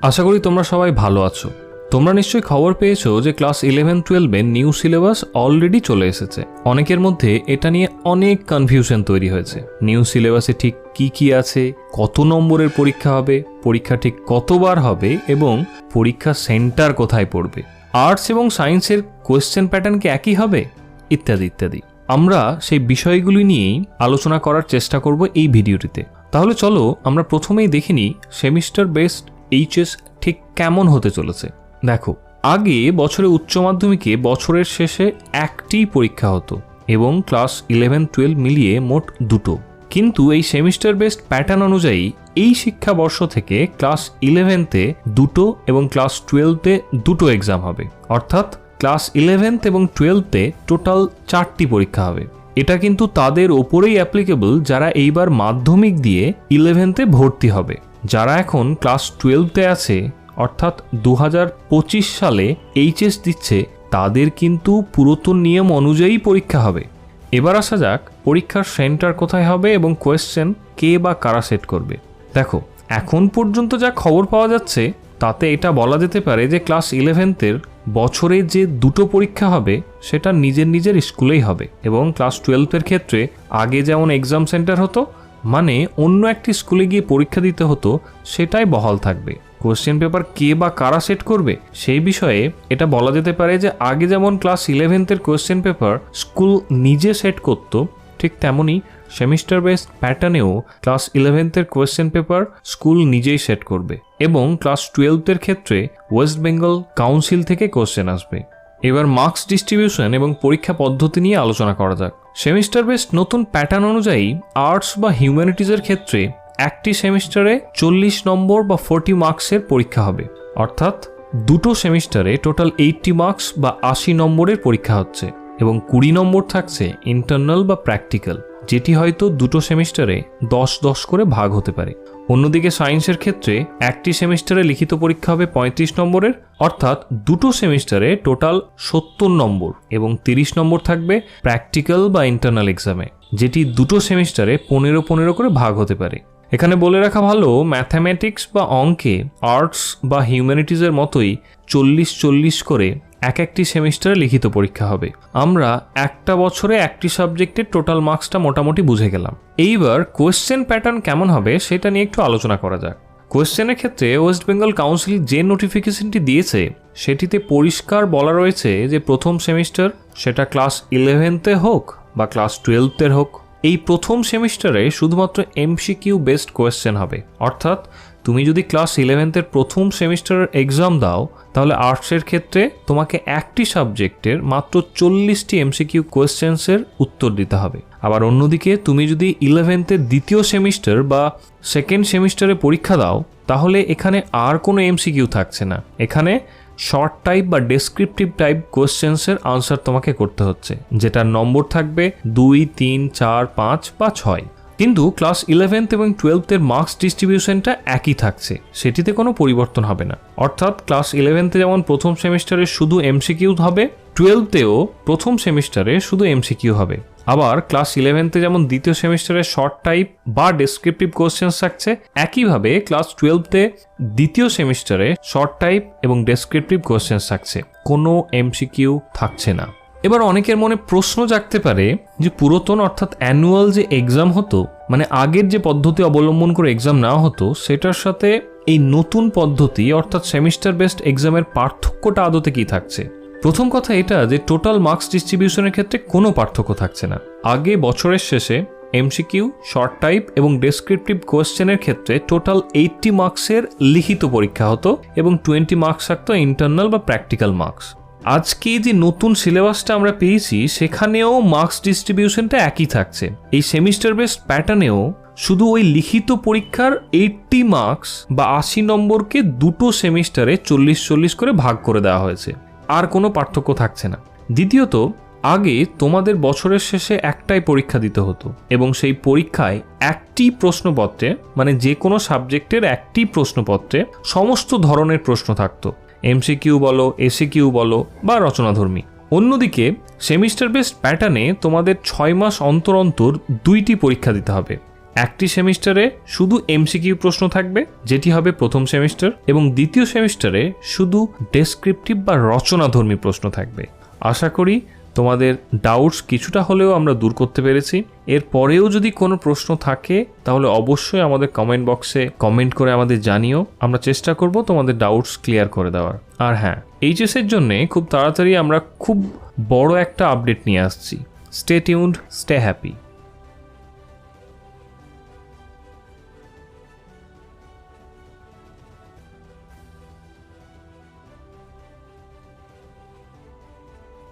আশা করি তোমরা সবাই ভালো আছো। তোমরা নিশ্চয়ই খবর পেয়েছ যে ক্লাস ইলেভেন টুয়েলভে নিউ সিলেবাস অলরেডি চলে এসেছে। অনেকের মধ্যে এটা নিয়ে অনেক কনফিউশন তৈরি হয়েছে। নিউ সিলেবাসে ঠিক কি কি আছে, কত নম্বরের পরীক্ষা হবে, পরীক্ষা ঠিক কতবার হবে এবং পরীক্ষা সেন্টার কোথায় পড়বে আর্টস এবং সায়েন্সের কোয়েশ্চেন প্যাটার্ন কি একই হবে, ইত্যাদি ইত্যাদি। আমরা সেই বিষয়গুলি নিয়েই আলোচনা করার চেষ্টা করব এই ভিডিওটিতে। তাহলে চলো আমরা প্রথমেই দেখিনি সেমিস্টার বেসড এইচএস ঠিক কেমন হতে চলেছে? দেখো, আগে বছরে উচ্চ মাধ্যমিকে বছরের শেষে একটি পরীক্ষা হতো এবং ক্লাস ইলেভেন টুয়েলভ মিলিয়ে মোট দুটো। কিন্তু এই সেমিস্টার বেসড প্যাটার্ন অনুযায়ী এই শিক্ষাবর্ষ থেকে ক্লাস ইলেভেনতে দুটো এবং ক্লাস টুয়েলভতে দুটো এক্সাম হবে। অর্থাৎ ক্লাস ইলেভেন্থ এবং টুয়েলভতে টোটাল চারটি পরীক্ষা হবে। এটা কিন্তু তাদের ওপরেই অ্যাপ্লিকেবল যারা এইবার মাধ্যমিক দিয়ে ইলেভেন্থে ভর্তি হবে। যারা এখন ক্লাস টুয়েলভতে আছে, অর্থাৎ দু হাজার পঁচিশ সালে এইচএস দিচ্ছে, তাদের কিন্তু পুরাতন নিয়ম অনুযায়ী পরীক্ষা হবে। এবার আসা যাক, পরীক্ষার সেন্টার কোথায় হবে এবং কোয়েশ্চেন কে বা কারা সেট করবে। দেখো, এখন পর্যন্ত যা খবর পাওয়া যাচ্ছে, তাতে এটা বলা যেতে পারে যে ক্লাস ইলেভেন্থের বছরে যে দুটো পরীক্ষা হবে, সেটা নিজের নিজের স্কুলেই হবে এবং ক্লাস টুয়েলভের ক্ষেত্রে আগে যেমন এক্সাম সেন্টার হতো মানে অন্য একটি স্কুলে গিয়ে পরীক্ষা দিতে হতো, সেটাই বহাল থাকবে। কোশ্চেন পেপার কে বা কারা সেট করবে? সেই বিষয়ে এটা বলা যেতে পারে যে, আগে যেমন ক্লাস ইলেভেন্থের কোশ্চেন পেপার স্কুল নিজে সেট করত, ঠিক তেমনই সেমিস্টার বেস প্যাটার্নেও ক্লাস ইলেভেন্থের কোয়েশ্চেন পেপার স্কুল নিজেই সেট করবে এবং ক্লাস টুয়েলভের ক্ষেত্রে ওয়েস্ট বেঙ্গল কাউন্সিল থেকে কোশ্চেন আসবে। এবার মার্কস ডিস্ট্রিবিউশন এবং পরীক্ষা পদ্ধতি নিয়ে আলোচনা করা যাক। সেমিস্টার বেসড নতুন প্যাটার্ন অনুযায়ী আর্টস বা হিউম্যানিটিজের ক্ষেত্রে একটি সেমিস্টারে চল্লিশ নম্বর বা ফোরটি মার্কসের পরীক্ষা হবে। অর্থাৎ দুটো সেমিস্টারে টোটাল এইটটি মার্কস বা আশি নম্বরের পরীক্ষা হচ্ছে এবং কুড়ি নম্বর থাকছে ইন্টারনাল বা প্র্যাকটিক্যাল যেটি হয়তো দুটো সেমিস্টারে দশ দশ করে ভাগ হতে পারে। অন্যদিকে সায়েন্সের ক্ষেত্রে একটি সেমিস্টারে লিখিত পরীক্ষা হবে পঁয়ত্রিশ নম্বরের, অর্থাৎ দুটো সেমিস্টারে টোটাল সত্তর নম্বর এবং তিরিশ নম্বর থাকবে প্র্যাকটিক্যাল বা ইন্টারনাল এক্সামে, যেটি দুটো সেমিস্টারে পনেরো পনেরো করে ভাগ হতে পারে। এখানে বলে রাখা ভালো, ম্যাথামেটিক্স বা অঙ্কে আর্টস বা হিউম্যানিটিজের মতোই চল্লিশ চল্লিশ করে এক একটি সেমিস্টারে লিখিত পরীক্ষা হবে। আমরা একটা বছরে একটি সাবজেক্টের টোটাল মার্কসটা মোটামুটি বুঝে গেলাম। এইবার কোয়েশ্চেন প্যাটার্ন কেমন হবে সেটা নিয়ে একটু আলোচনা করা যাক। কোয়েশ্চেনের ক্ষেত্রে ওয়েস্ট বেঙ্গল কাউন্সিল যে নোটিফিকেশনটি দিয়েছে, সেটিতে পরিষ্কার বলা রয়েছে যে প্রথম সেমিস্টার সেটা ক্লাস ইলেভেনতে হোক বা ক্লাস টুয়েলভের হোক। এই প্রথম সেমিস্টারে শুধুমাত্র এমসিকিউ বেসড কোয়েশ্চেন হবে। অর্থাৎ তুমি যদি ক্লাস ইলেভেন্থের প্রথম সেমিস্টারের এক্সাম দাও, তাহলে আর্টসের ক্ষেত্রে তোমাকে একটি সাবজেক্টের মাত্র চল্লিশটি এমসিকিউ কোয়েশ্চেন্সের উত্তর দিতে হবে। আবার অন্যদিকে তুমি যদি ইলেভেন্থের দ্বিতীয় সেমিস্টার বা সেকেন্ড সেমিস্টারে পরীক্ষা দাও, তাহলে এখানে আর কোনো এমসিকিউ থাকছে না। এখানে শর্ট টাইপ বা ডেসক্রিপটিভ টাইপ কোয়েশ্চেন্সের আনসার তোমাকে করতে হচ্ছে, যেটার নম্বর থাকবে দুই, তিন, চার, পাঁচ বা ছয়। কিন্তু ক্লাস ইলেভেন্থ এবং টুয়েলভের মার্কস ডিস্ট্রিবিউশনটা একই থাকছে, সেটিতে কোনো পরিবর্তন হবে না। অর্থাৎ ক্লাস ইলেভেন্থে যেমন প্রথম সেমিস্টারে শুধু এমসিকিউ হবে টুয়েলভতেও প্রথম সেমিস্টারে শুধু এমসিকিউ হবে। আবার ক্লাস ইলেভেনতে যেমন দ্বিতীয় সেমিস্টারে শর্ট টাইপ বা ডেসক্রিপটিভ কোশ্চেন্স থাকছে, একইভাবে ক্লাস টুয়েলভতে দ্বিতীয় সেমিস্টারে শর্ট টাইপ এবং ডেসক্রিপটিভ কোশ্চেন্স থাকছে। কোনো এমসিকিউ থাকছে না। এবার অনেকের মনে প্রশ্ন জাগতে পারে যে পুরাতন অর্থাৎ অ্যানুয়াল যে এক্সাম হতো মানে আগের যে পদ্ধতি অবলম্বন করে এক্সাম নেওয়া হতো, সেটার সাথে এই নতুন পদ্ধতি অর্থাৎ সেমিস্টার বেসড এক্সামের পার্থক্যটা আদতে কি থাকছে? প্রথম কথা এটা যে টোটাল মার্কস ডিস্ট্রিবিউশনের ক্ষেত্রে কোনো পার্থক্য থাকছে না। আগে বছরের শেষে এমসিকিউ শর্ট টাইপ এবং ডেসক্রিপটিভ কোয়েশ্চেনের ক্ষেত্রে টোটাল এইটটি মার্কসের লিখিত পরীক্ষা হতো এবং টোয়েন্টি মার্কস থাকতো ইন্টারনাল বা প্র্যাকটিক্যাল মার্কস আজকে যে নতুন সিলেবাসটা আমরা পেয়েছি, সেখানেও মার্কস ডিস্ট্রিবিউশনটা একই থাকছে। এই সেমিস্টার বেসড প্যাটার্নেও শুধু ওই লিখিত পরীক্ষার এইটটি মার্কস বা আশি নম্বরকে দুটো সেমিস্টারে চল্লিশ চল্লিশ করে ভাগ করে দেওয়া হয়েছে। আর কোনো পার্থক্য থাকছে না। দ্বিতীয়ত, আগে তোমাদের বছরের শেষে একটাই পরীক্ষা দিতে হতো এবং সেই পরীক্ষায় একটি প্রশ্নপত্রে মানে যে কোনো সাবজেক্টের একটি প্রশ্নপত্রে সমস্ত ধরনের প্রশ্ন থাকতো। এমসিকিউ বলো, এসিকিউ বলো বা রচনাধর্মী। অন্যদিকে সেমিস্টার বেসড প্যাটার্নে তোমাদের ছয় মাস অন্তর অন্তর দুইটি পরীক্ষা দিতে হবে। একটি সেমিস্টারে শুধু এমসিকিউ প্রশ্ন থাকবে, যেটি হবে প্রথম সেমিস্টার, এবং দ্বিতীয় সেমিস্টারে শুধু ডেসক্রিপটিভ বা রচনাধর্মী প্রশ্ন থাকবে। আশা করি তোমাদের ডাউটস কিছুটা হলেও আমরা দূর করতে পেরেছি। এর পরেও যদি কোনো প্রশ্ন থাকে, তাহলে অবশ্যই আমাদের কমেন্ট বক্সে কমেন্ট করে আমাদের জানিও। আমরা চেষ্টা করব তোমাদের ডাউটস ক্লিয়ার করে দেওয়ার। আর হ্যাঁ এইচএসের জন্য খুব তাড়াতাড়ি আমরা খুব বড় একটা আপডেট নিয়ে আসছি। Stay tuned stay happy